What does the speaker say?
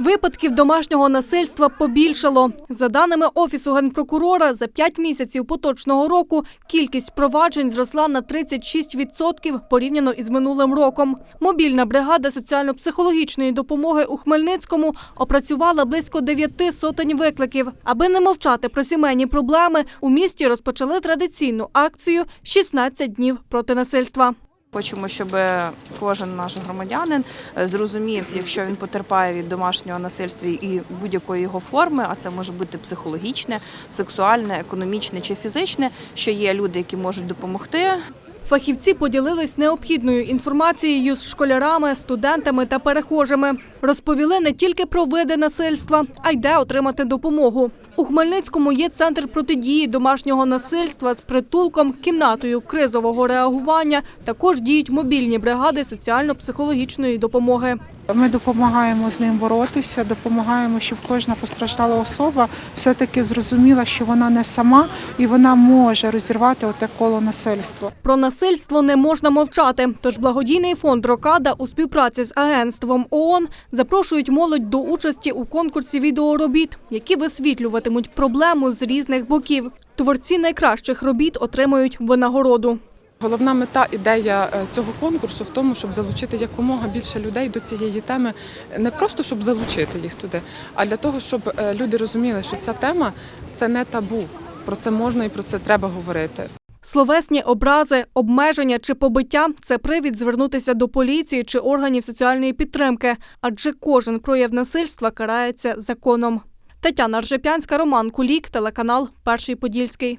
Випадків домашнього насильства побільшало. За даними Офісу генпрокурора, за 5 місяців поточного року кількість проваджень зросла на 36% порівняно із минулим роком. Мобільна бригада соціально-психологічної допомоги у Хмельницькому опрацювала близько 9 сотень викликів. Аби не мовчати про сімейні проблеми, у місті розпочали традиційну акцію «16 днів проти насильства. Хочемо, щоб кожен наш громадянин е, зрозумів, якщо він потерпає від домашнього насильства і будь-якої його форми, а це може бути психологічне, сексуальне, економічне чи фізичне, що є люди, які можуть допомогти. Фахівці поділились необхідною інформацією з школярами, студентами та перехожими. Розповіли не тільки про види насильства, а й де отримати допомогу. У Хмельницькому є центр протидії домашнього насильства з притулком, кімнатою кризового реагування. Також діють мобільні бригади соціально-психологічної допомоги. Ми допомагаємо з ним боротися, допомагаємо, щоб кожна постраждала особа все-таки зрозуміла, що вона не сама і вона може розірвати оте коло насильства. Про насильство не можна мовчати. Тож благодійний фонд Рокада у співпраці з агентством ООН запрошують молодь до участі у конкурсі відеоробіт, які висвітлюватимуть проблему з різних боків. Творці найкращих робіт отримають винагороду. Головна мета ідея е, цього конкурсу в тому, щоб залучити якомога більше людей до цієї теми, не просто щоб залучити їх туди, а для того, щоб е, люди розуміли, що ця тема це не табу. Про це можна і про це треба говорити. Словесні образи, обмеження чи побиття це привід звернутися до поліції чи органів соціальної підтримки, адже кожен прояв насильства карається законом. Тетяна Ржепянська, Роман Кулік, телеканал Перший Подільський.